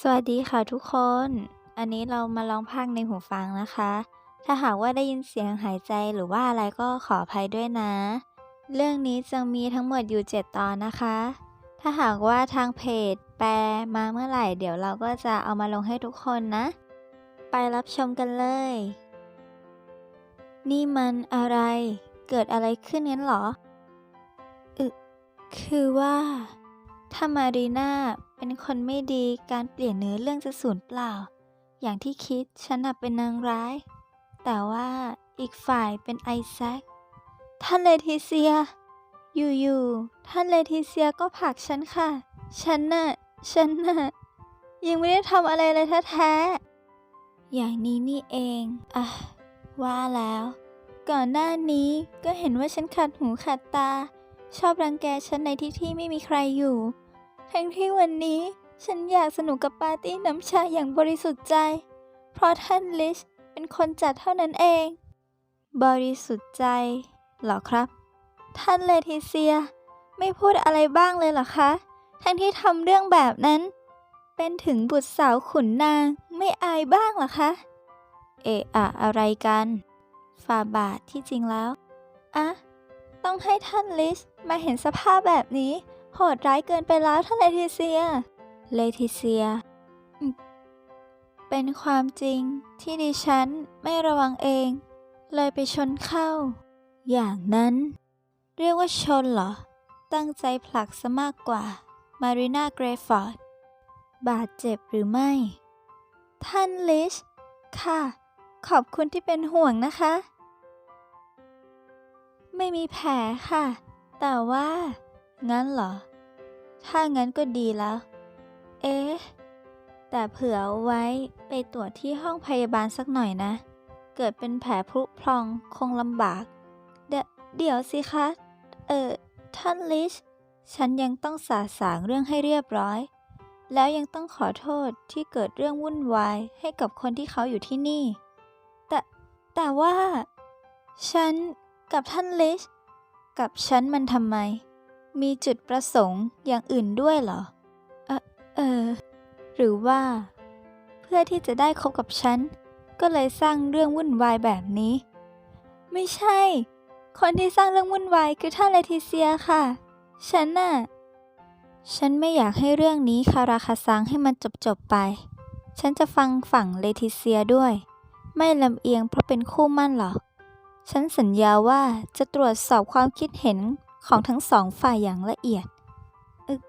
สวัสดีค่ะทุกคน อันนี้เรามาลองพากย์ในหูฟังนะคะ ถ้าหากว่าได้ยินเสียงหายใจหรือว่าอะไรก็ขออภัยด้วยนะ เรื่องนี้จะมีทั้งหมดอยู่ 7 ตอนนะคะ ถ้าหากว่าทางเพจแปลมาเมื่อไหร่เดี๋ยวเราก็จะเอามาลงให้ทุกคนนะ ไปรับชมกันเลย นี่มันอะไร เกิดอะไรขึ้นงั้นหรอ อึ คือว่าถ้ามารีนา เป็นคนไม่ดีการเปลี่ยนเนื้อเรื่องจะสูญเปล่า อย่างที่คิดฉันน่ะเป็นนางร้าย แต่ว่าอีกฝ่ายเป็นไอแซคท่านเลทิเซีย อยู่ๆท่านเลทิเซียก็ผลักฉันค่ะ ฉันน่ะฉันน่ะยังไม่ได้ทำอะไรเลยแท้ๆอย่างนี้นี่เองอะว่าแล้ว ก่อนหน้านี้ก็เห็นว่าฉันขัดหูขัดตา ชอบรังแกฉันในที่ที่ไม่มีใครอยู่ ทั้งที่วันนี้ฉันอยากสนุกกับปาร์ตี้น้ำชาอย่างบริสุทธิ์ใจ เพราะท่านลิชเป็นคนจัดเท่านั้นเอง บริสุทธิ์ใจเหรอครับ ท่านเลทิเซีย ไม่พูดอะไรบ้างเลยเหรอคะ ทั้งที่ทำเรื่องแบบนั้น เป็นถึงบุตรสาวขุนนางไม่อายบ้างเหรอคะ เอะอะอะไรกันฟาบาทที่จริงแล้ว อะ ต้องให้ท่านลิชมาเห็นสภาพแบบนี้ โหดร้ายเกินไปแล้วท่านเลทิเซีย เลทิเซีย เป็นความจริงที่ดิฉันไม่ระวังเอง เลยไปชนเข้า อย่างนั้น เรียกว่าชนเหรอ ตั้งใจผลักซะมากกว่า มารีนาเกรฟอร์ด บาดเจ็บหรือไม่ ท่านลิช ค่ะ ขอบคุณที่เป็นห่วงนะคะ ไม่มีแผลค่ะ แต่ว่า งั้นเหรอ ถ้างั้นก็ดีแล้ว เอ๊ะ แต่เผื่อไว้ไปตรวจที่ห้องพยาบาลสักหน่อยนะ เกิดเป็นแผลพุพรองคงลำบาก เดเดี๋ยวสิคะ เออท่านลิช ฉันยังต้องสาสางเรื่องให้เรียบร้อย แล้วยังต้องขอโทษที่เกิดเรื่องวุ่นวายให้กับคนที่เขาอยู่ที่นี่ แต่แต่ว่า ฉันกับท่านลิช กับฉันมันทำไม มีจุดประสงค์อย่างอื่นด้วยเหรอ เออเออ หรือว่า เพื่อที่จะได้คบกับฉัน ก็เลยสร้างเรื่องวุ่นวายแบบนี้ ไม่ใช่ คนที่สร้างเรื่องวุ่นวายคือท่านเลทิเซียค่ะ ฉันน่ะ ฉันไม่อยากให้เรื่องนี้คาราคาซังให้มันจบๆไป ฉันจะฟังฝั่งเลทิเซียด้วย ไม่ลำเอียงเพราะเป็นคู่มั่นหรอกฉันสัญญาว่าจะตรวจสอบความคิดเห็น ของทั้งสองฝ่ายอย่างละเอียด อึก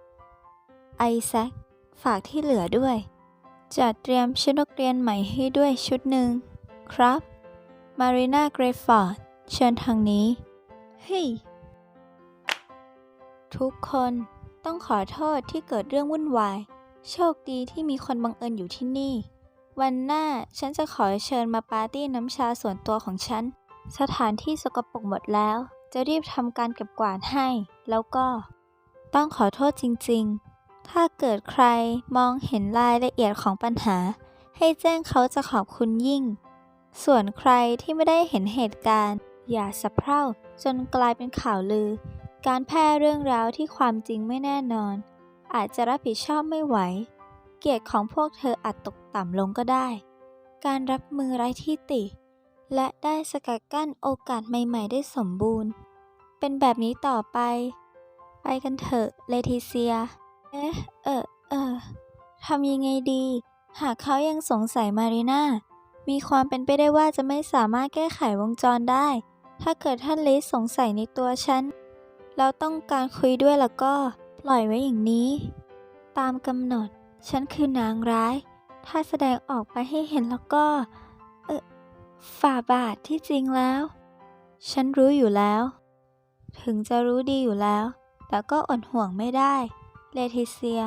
ไอแซคฝากที่เหลือด้วย จัดเตรียมชุดนักเรียนใหม่ให้ด้วยชุดหนึ่ง ครับ มารีนาเกรฟอร์ด เชิญทางนี้ เฮ้ย ทุกคนต้องขอโทษที่เกิดเรื่องวุ่นวาย โชคดีที่มีคนบังเอิญอยู่ที่นี่ วันหน้าฉันจะขอเชิญมาปาร์ตี้น้ำชาส่วนตัวของฉัน สถานที่สกปรกหมดแล้ว จะรีบทำการเก็บกวาดให้ แล้วก็ต้องขอโทษจริงๆ ถ้าเกิดใครมองเห็นรายละเอียดของปัญหา ให้แจ้งเขาจะขอบคุณยิ่ง ส่วนใครที่ไม่ได้เห็นเหตุการณ์ อย่าสะเพร่าจนกลายเป็นข่าวลือ การแพร่เรื่องราวที่ความจริงไม่แน่นอน อาจจะรับผิดชอบไม่ไหว เกียรติของพวกเธออาจตกต่ำลงก็ได้ การรับมือไร้ที่ติ และได้สกัดกั้นโอกาสใหม่ ๆ ได้สมบูรณ์ เป็นแบบนี้ต่อไป ไปกันเถอะเลทิเซีย เอ๊ะ เออเออทำยังไงดี หากเขายังสงสัยมารีนามีความเป็นไปได้ว่าจะไม่สามารถแก้ไขวงจรได้ ถ้าเกิดท่านลิสสงสัยในตัวฉัน แล้วต้องการคุยด้วยแล้วก็ปล่อยไว้อย่างนี้ ตามกำหนด ฉันคือนางร้าย ถ้าแสดงออกไปให้เห็นแล้วก็ ฝ่าบาทที่จริงแล้ว ฉันรู้อยู่แล้ว ถึงจะรู้ดีอยู่แล้ว แต่ก็อดห่วงไม่ได้ เลทิเซีย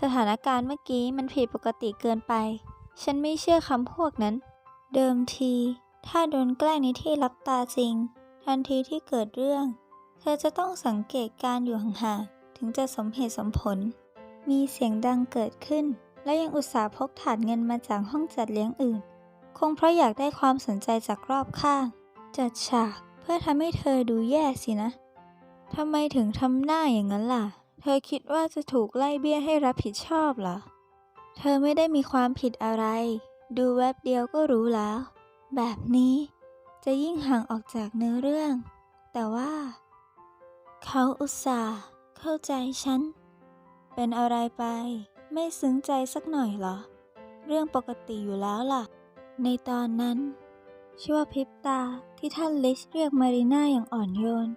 สถานการณ์เมื่อกี้มันผิดปกติเกินไป ฉันไม่เชื่อคำพวกนั้น เดิมที ถ้าโดนแกล้งในที่รับตาจริง ทันทีที่เกิดเรื่อง เธอจะต้องสังเกตการอยู่ห่างๆ ถึงจะสมเหตุสมผล มีเสียงดังเกิดขึ้น และยังอุตส่าห์พกถาดเงินมาจากห้องจัดเลี้ยงอื่น คงเพราะอยากได้ความสนใจจากรอบข้าง จัดฉากเพื่อทำให้เธอดูแย่สินะทำไมถึงทำหน้าอย่างนั้นล่ะ เธอคิดว่าจะถูกไล่เบี้ยให้รับผิดชอบเหรอ เธอไม่ได้มีความผิดอะไร ดูแวบเดียวก็รู้แล้ว แบบนี้จะยิ่งห่างออกจากเนื้อเรื่อง แต่ว่า เขาอุตส่าห์เข้าใจฉัน เป็นอะไรไป ไม่ซึ้งใจสักหน่อยเหรอ เรื่องปกติอยู่แล้วล่ะ ในตอนนั้นชั่วพริบตาที่ท่านลิชเรียกมารีน่าอย่างอ่อนโยน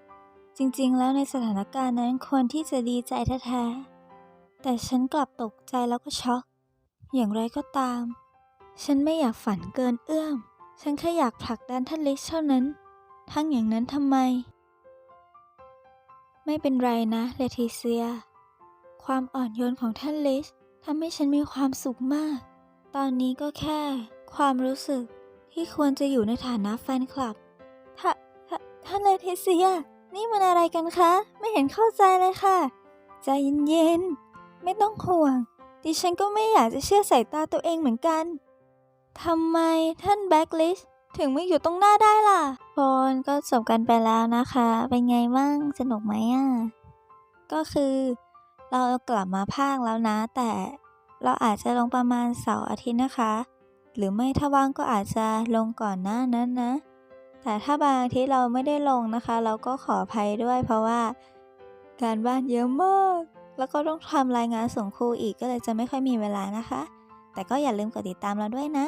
จริงๆ แล้วในสถานการณ์นั้นควรที่จะดีใจแท้ๆแต่ฉันกลับตกใจแล้วก็ช็อก อย่างไรก็ตาม ฉันไม่อยากฝันเกินเอื้อม ฉันแค่อยากผลักดันท่านลิชเท่านั้น ทั้งอย่างนั้นทำไม ไม่เป็นไรนะเลทิเซีย ความอ่อนโยนของท่านลิชทำให้ฉันมีความสุขมาก ตอนนี้ก็แค่ ความรู้สึกที่ควรจะอยู่ในฐานะแฟนคลับท่าท่านเลทิเซีย นี่มันอะไรกันคะ ไม่เห็นเข้าใจเลยค่ะ ใจเย็นๆ ไม่ต้องห่วง ดิฉันก็ไม่อยากจะเชื่อสายตาตัวเองเหมือนกัน ทำไมท่านแบ็กลิสถึงไม่อยู่ตรงหน้าได้ล่ะบอลก็จบกันไปแล้วนะคะ เป็นไงบ้าง สนุกไหมอะ ก็คือเรากลับมาภาคแล้วนะ แต่เราอาจจะลงประมาณเสาร์อาทิตย์นะคะ หรือไม่ถ้าว่างก็อาจจะลงก่อนหน้านั้นนะ แต่ถ้าบางอาทิตย์เราไม่ได้ลงนะคะ เราก็ขออภัยด้วยเพราะว่า การบ้านเยอะมาก แล้วก็ต้องทำรายงานส่งครูอีกก็เลยจะไม่ค่อยมีเวลานะคะ แต่ก็อย่าลืมกดติดตามเราด้วยนะ